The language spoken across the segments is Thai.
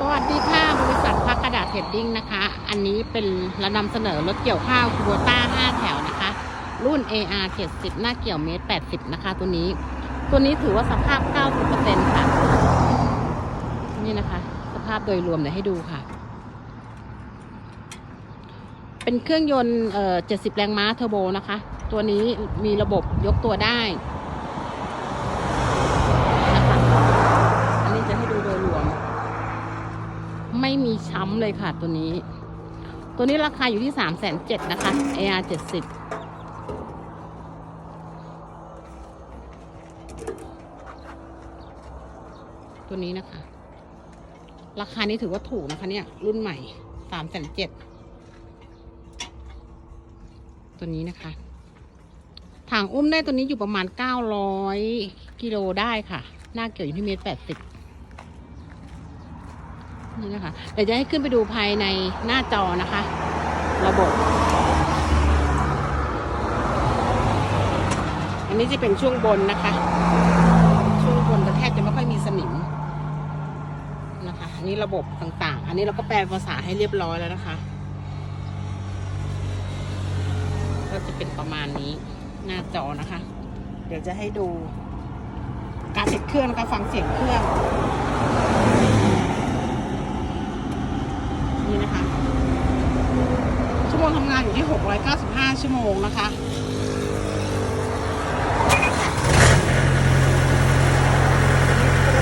สวัสดีค่ะ บริษัทพักกระดาษเทรดดิ้งนะคะ อันนี้เป็นเรานำเสนอรถเกี่ยวข้าวคูโบต้า 5 แถวนะคะ รุ่น AR 70 หน้าเกี่ยวเมตร 80 นะคะ ตัวนี้ ตัวนี้ถือว่าสภาพ 90%ค่ะ นี่นะคะ สภาพโดยรวมเดี๋ยวให้ดูค่ะ เป็นเครื่องยนต์เอ่อ70 แรงม้าเทอร์โบนะคะ ตัวนี้มีระบบยกตัวได้นะคะ อันนี้จะให้ดูโดยรวม ไม่มีช้ำเลยค่ะตัวนี้ ตัวนี้ราคาอยู่ที่สามแสนเจ็ดนะคะ AR เจ็ดสิบตัวนี้นะคะ ราคานี้ถือว่าถูกนะคะเนี่ย รุ่นใหม่สามแสนเจ็ดตัวนี้นะคะถังอุ้มได้ตัวนี้อยู่ประมาณเก้าร้อยกิโลได้ค่ะ หน้าเกี่ยวอยู่ที่เมตรแปดสิบ นี่นะคะเดี๋ยวจะให้ขึ้นไปดูภายในหน้าจอนะคะ ระบบ อันนี้จะเป็นช่วงบนนะคะ ช่วงบนก็แทบจะไม่ค่อยมีสนิมนะคะอันนี้ระบบต่างๆ อันนี้เราก็แปลภาษาให้เรียบร้อยแล้วนะคะ ก็จะเป็นประมาณนี้หน้าจอนะคะ เดี๋ยวจะให้ดูการติดเครื่องนะคะฟังเสียงเครื่อง นี่นะคะ ชั่วโมงทำงานอยู่ที่ 695 ชั่วโมงนะคะ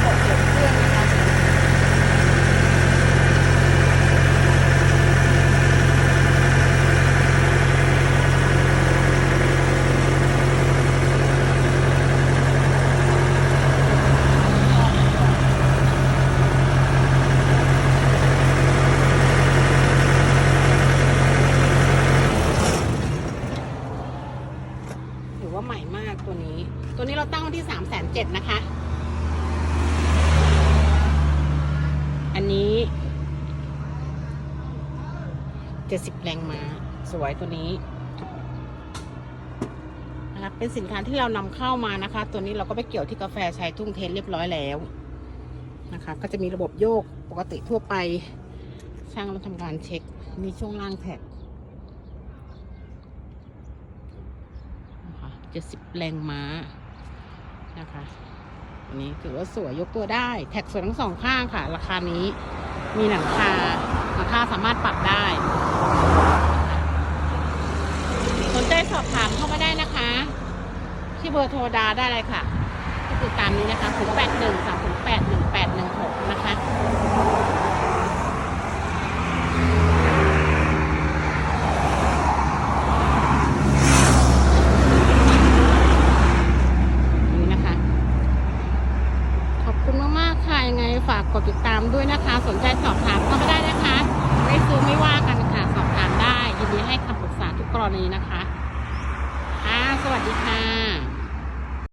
บบเสียงเครื่องนะคะ ถือ ว่าใหม่มากตัวนี้ ตัวนี้เราตั้งไว้ที่สามแสนเจ็ดนะคะ อันนี้เจ็ดสิบแรงม้าสวยตัวนี้นะคะเป็นสินค้าที่เรานำเข้ามานะคะ ตัวนี้เราก็ไปเกี่ยวที่กาแฟชายทุ่งเทนเรียบร้อยแล้วนะคะ ก็จะมีระบบโยกปกติทั่วไป ช่างเราทำการเช็คมีช่วงล่างแท็ก นะคะ 70 แรงม้านะคะอันนี้ถือว่าสวยยกตัวได้ แท็กสวยทั้งสองข้างค่ะ ราคานี้มีหลังคาราคาสามารถปรับได้ สนใจสอบถามเข้ามาได้นะคะ ที่เบอร์โทรดาได้เลยค่ะที่ติดตามนี้นะคะ0 8 1 3 0 8 1 8 1 6นะคะ นี่นะคะ ขอบคุณมาก ๆ ค่ะ ยังไง ฝากกดติดตามด้วยนะคะ สนใจสอบถามเข้ามาได้นะคะ ไม่ซื้อไม่ว่ากันค่ะ สอบถามได้ ยินดีให้คำปรึกษาทุกกรณีนะคะ ค่ะ สวัสดีค่ะ